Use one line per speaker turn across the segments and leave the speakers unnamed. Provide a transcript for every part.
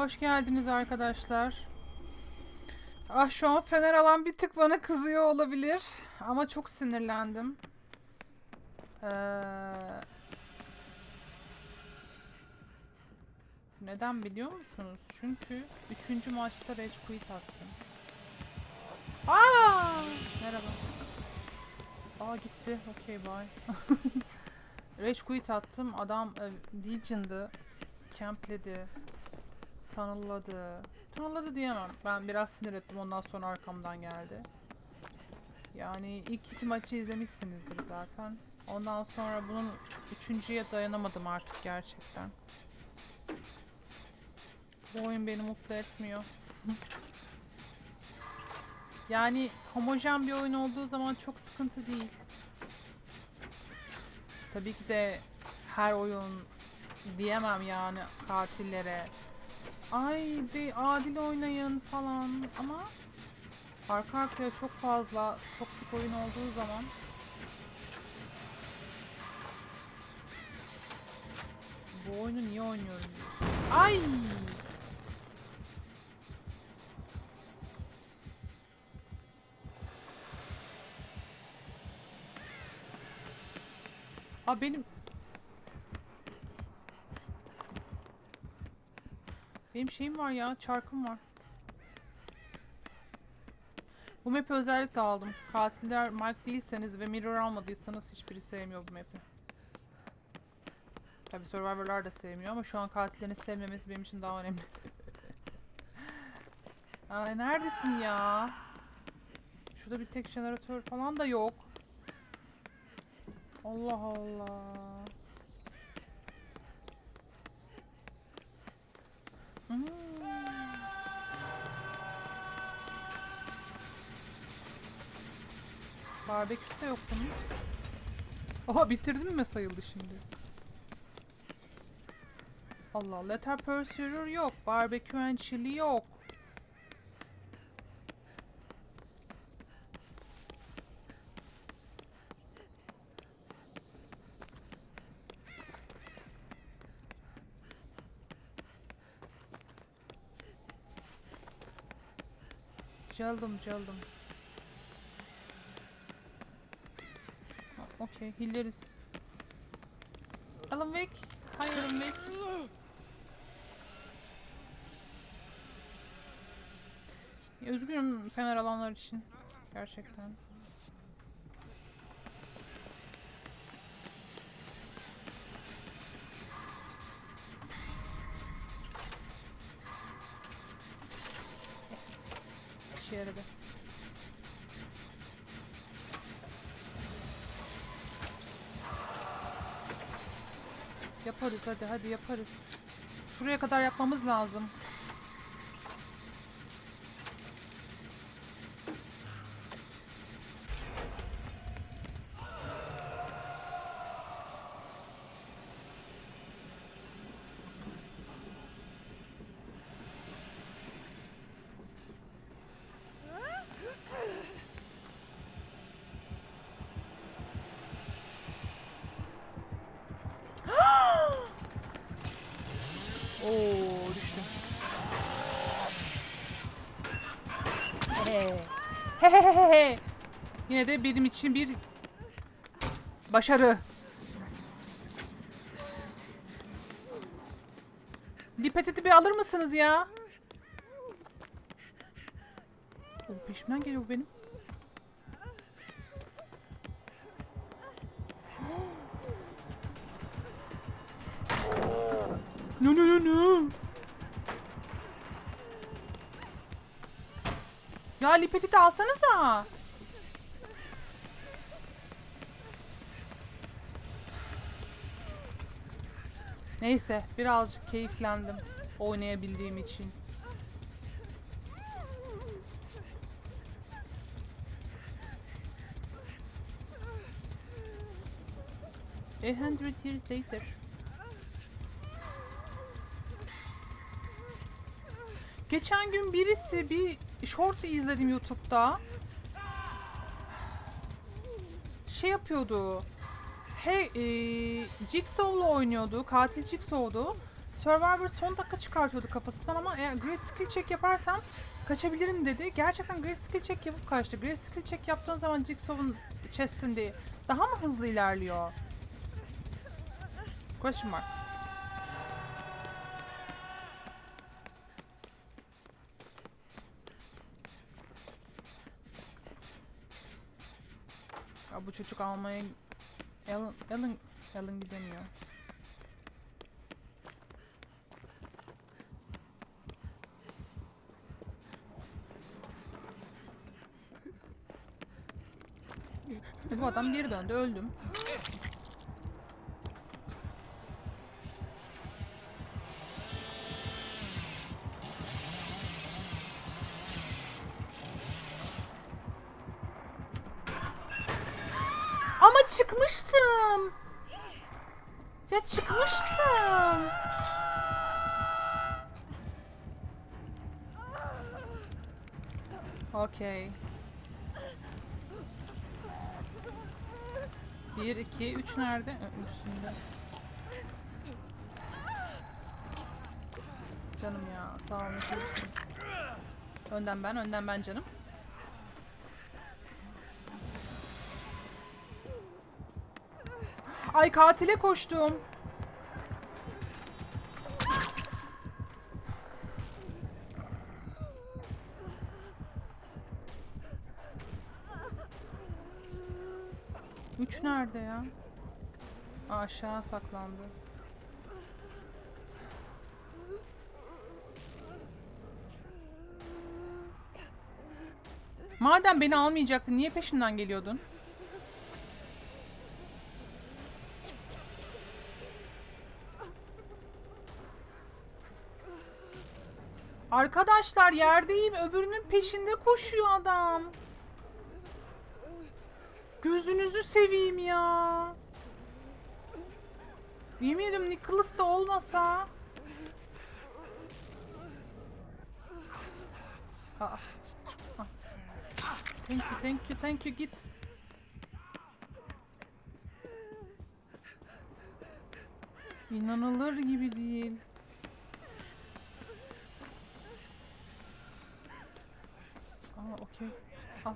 Hoş geldiniz arkadaşlar. Ah şu an fener alan bir tık bana kızıyor olabilir. Ama çok sinirlendim. Ee, neden biliyor musunuz? Çünkü üçüncü maçta Rage Quit attım. Aa! Merhaba. Aa gitti. Okey bye. Rage Quit attım. Adam e, Legion'dı. Campledi. Tanıladı. Tanıladı diyemem. Ben biraz sinir ettim. Ondan sonra arkamdan geldi. Yani ilk iki maçı izlemişsinizdir zaten. Ondan sonra bunun üçüncüye dayanamadım artık gerçekten. Bu oyun beni mutlu etmiyor. yani homojen bir oyun olduğu zaman çok sıkıntı değil. Tabii ki de her oyun diyemem yani katillere. Ay de adil oynayın falan ama arka arkaya çok fazla toksik oyun olduğu zaman bu oyunu niye oynuyorum. Ay! Aa benim Benim şeyim var ya, çarkım var. Bu map'i özellikle aldım. Katiller Mike değilseniz ve Mirror almadıysanız hiçbiri sevmiyor bu map'i. Tabi Survivor'lar da sevmiyor ama şu an katillerin sevmemesi benim için daha önemli. Ay neredesin ya? Şurada bir tek jeneratör falan da yok. Allah Allah. Hmm. De yok bunun. Oha bitirdim mi sayıldı şimdi? Allah Letter Pursuer yok. Barbecue and Chili yok. Cıldım. Ha, Okey, hilleriz. Alan Wake. Hayır Wake. Ya, Üzgünüm fener alanlar için. Gerçekten. Yaparız hadi hadi yaparız. Şuraya kadar yapmamız lazım. Oo düştüm. He. Yine de benim için bir başarı. Lipetiti bir alır mısınız ya? O peşimden geliyor benim. No no no no. Ya lipetiti alsanıza. Neyse birazcık keyiflendim oynayabildiğim için. A hundred years later. Geçen gün birisi bir short izledim YouTube'da. Şey yapıyordu. Hey, e, Jigsaw'la oynuyordu. Katil Jigsaw'du. Survivor son dakika çıkartıyordu kafasından ama eğer Great Skill Check yaparsam kaçabilirim dedi. Gerçekten Great Skill Check yapıp kaçtı. Great Skill Check yaptığın zaman Jigsaw'un chest'inde daha mı hızlı ilerliyor? Question mark. Bu çocuk almaya Alan, Alan, Alan gidemiyor. Bu adam geri döndü, öldüm. Çıkmıştım. Ya çıkmıştım. Okey. Bir, iki, üç nerede? Ö, Üstünde. Canım ya, sağ olun. Önden ben, önden ben canım. Ay katile koştum. Üç nerede ya? Aşağı saklandı. Madem beni almayacaktın niye peşimden geliyordun? Arkadaşlar yerdeyim öbürünün peşinde koşuyor adam. Gözünüzü seveyim ya. Yemin ediyorum Nicholas da olmasa. Ah. Thank you, thank you, thank you. Git. İnanılır gibi değil. Aa okey. Al.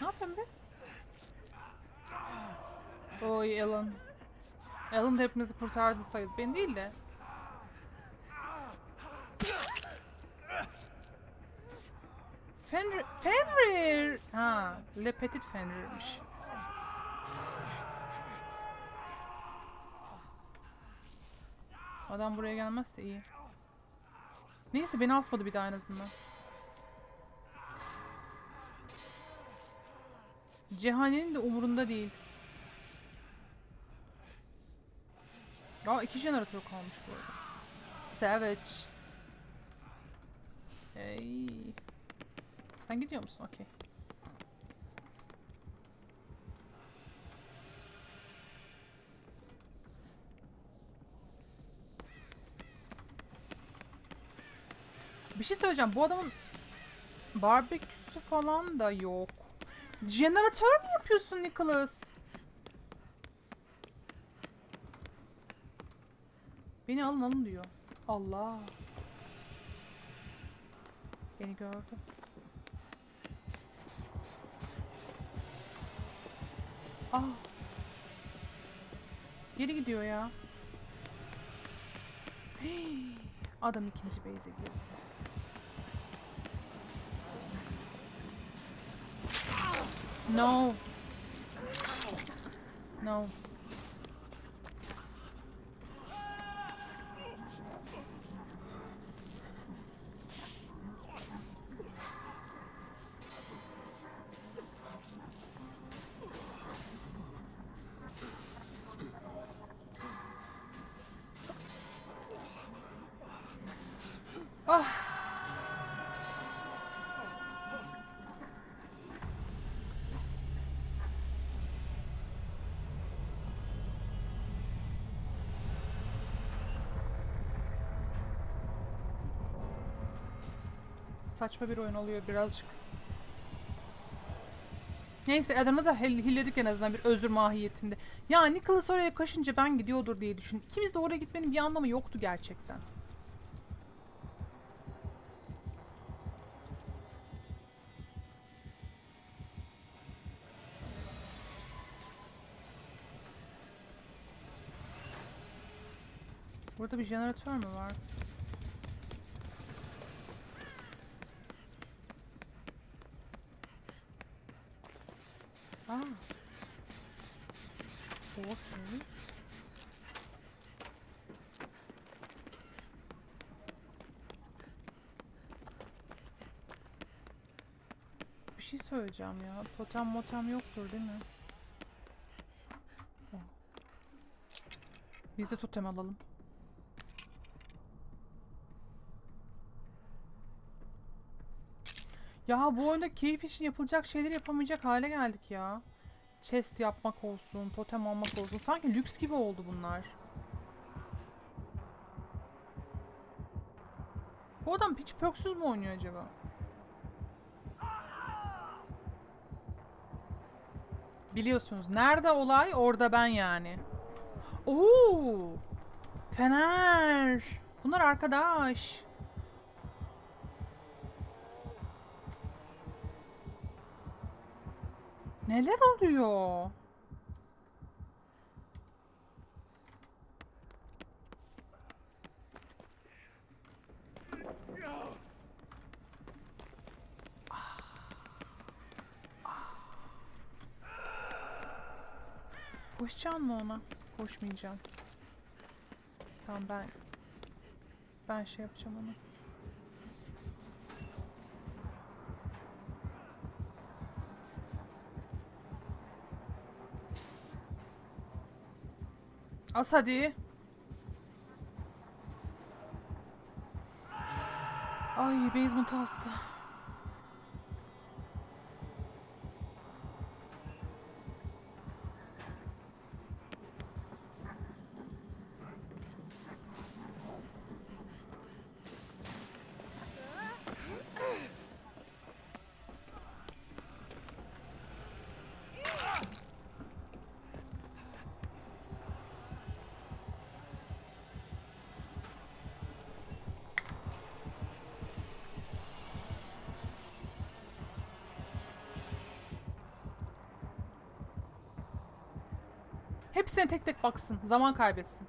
Ne yapayım be? Oy Alan. Alan da hepimizi kurtardı sayılır. Ben değil de. Fenrir. Fenrir! Ha, Le Petit Fenrir'miş. Adam buraya gelmezse iyi. Neyse beni asmadı bir daha en azından. Cehanenin de umurunda değil. Aa iki jeneratör kalmış bu arada. Savage. Hey. Sen gidiyor musun? Okey. Bir şey söyleyeceğim. Bu adamın barbeküsü falan da yok. Jeneratör mü yapıyorsun Nicholas? Beni alın alın diyor. Allah. Beni gördü. Ah. Geri gidiyor ya. Hey. Adam ikinci base'e girdi. No. No. Ah. Saçma bir oyun oluyor birazcık. Neyse Adam'ı da hell- hilledik en azından bir özür mahiyetinde. Ya Nicholas oraya kaşınca ben gidiyordur diye düşün. İkimiz de oraya gitmenin bir anlamı yoktu gerçekten. Burada bir jeneratör mü var? Aa. Okey. Bir şey söyleyeceğim ya. Totem motem yoktur değil mi? Biz de totem alalım. Ya bu oyunda keyif için yapılacak şeyleri yapamayacak hale geldik ya. Chest yapmak olsun, totem almak olsun. Sanki lüks gibi oldu bunlar. Bu adam hiç pörksüz mü oynuyor acaba? Biliyorsunuz nerede olay orada ben yani. Oo! Fener. Bunlar arkadaş. Neler oluyor? Koşacağım mı ona? Koşmayacağım. Tamam ben ben şey yapacağım onu. As hadi. Ay basement astı. Hepsine tek tek baksın. Zaman kaybetsin.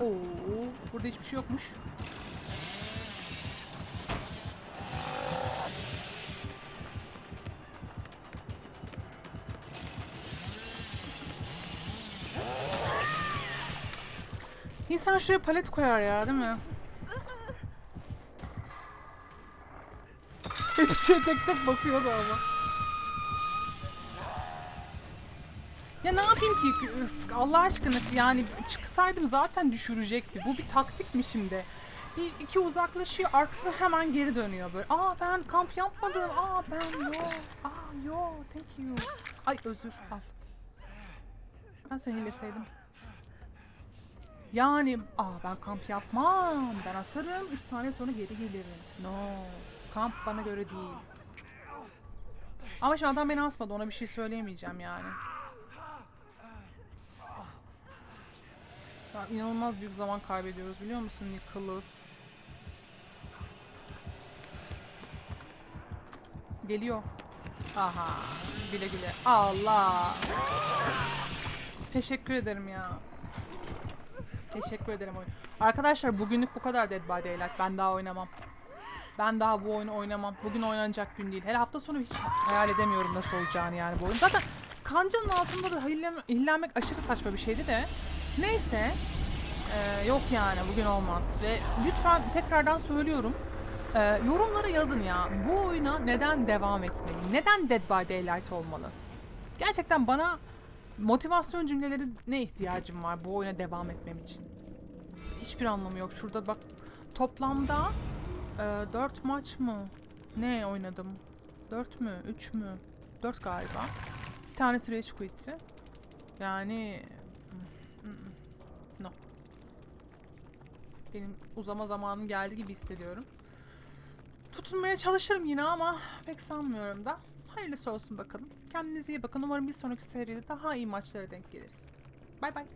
Oo, burada hiçbir şey yokmuş. İnsan şuraya palet koyar ya değil mi? Hepsi tek tek bakıyordu ama. Ya ne yapayım ki Allah aşkına yani çıksaydım zaten düşürecekti. Bu bir taktik mi şimdi? Bir iki uzaklaşıyor arkasına hemen geri dönüyor böyle. Aa ben kamp yapmadım. Aa ben yo. Aa yo thank you. Ay özür al. Ben seni hileseydim. Yani aa ben kamp yapmam. Ben asarım. 3 saniye sonra geri gelirim. No. Kamp bana göre değil. Ama şu adam beni asmadı. Ona bir şey söyleyemeyeceğim yani. Ya inanılmaz büyük zaman kaybediyoruz biliyor musun Nicholas? Geliyor. Aha. Güle güle. Allah. Teşekkür ederim ya. Teşekkür ederim oyun. Arkadaşlar bugünlük bu kadar Dead by Daylight. Ben daha oynamam. Ben daha bu oyunu oynamam. Bugün oynanacak gün değil. Hele hafta sonu hiç hayal edemiyorum nasıl olacağını yani bu oyun. Zaten kancanın altında da hillenmek aşırı saçma bir şeydi de. Neyse. Ee, yok yani bugün olmaz. Ve lütfen tekrardan söylüyorum. Ee, yorumlara yazın ya. Bu oyuna neden devam etmeli? Neden Dead by Daylight olmalı? Gerçekten bana motivasyon cümleleri ne ihtiyacım var bu oyuna devam etmem için? Hiçbir anlamı yok. Şurada bak toplamda e, 4 maç mı? Ne oynadım? 4 mü? 3 mü? 4 galiba. Bir tanesi Rage Quit'ti. Yani... mm, mm, No. Benim uzama zamanım geldi gibi hissediyorum. Tutunmaya çalışırım yine ama pek sanmıyorum da. Hayırlısı olsun bakalım. Kendinize iyi bakın. Umarım bir sonraki seride daha iyi maçlara denk geliriz. Bay bay.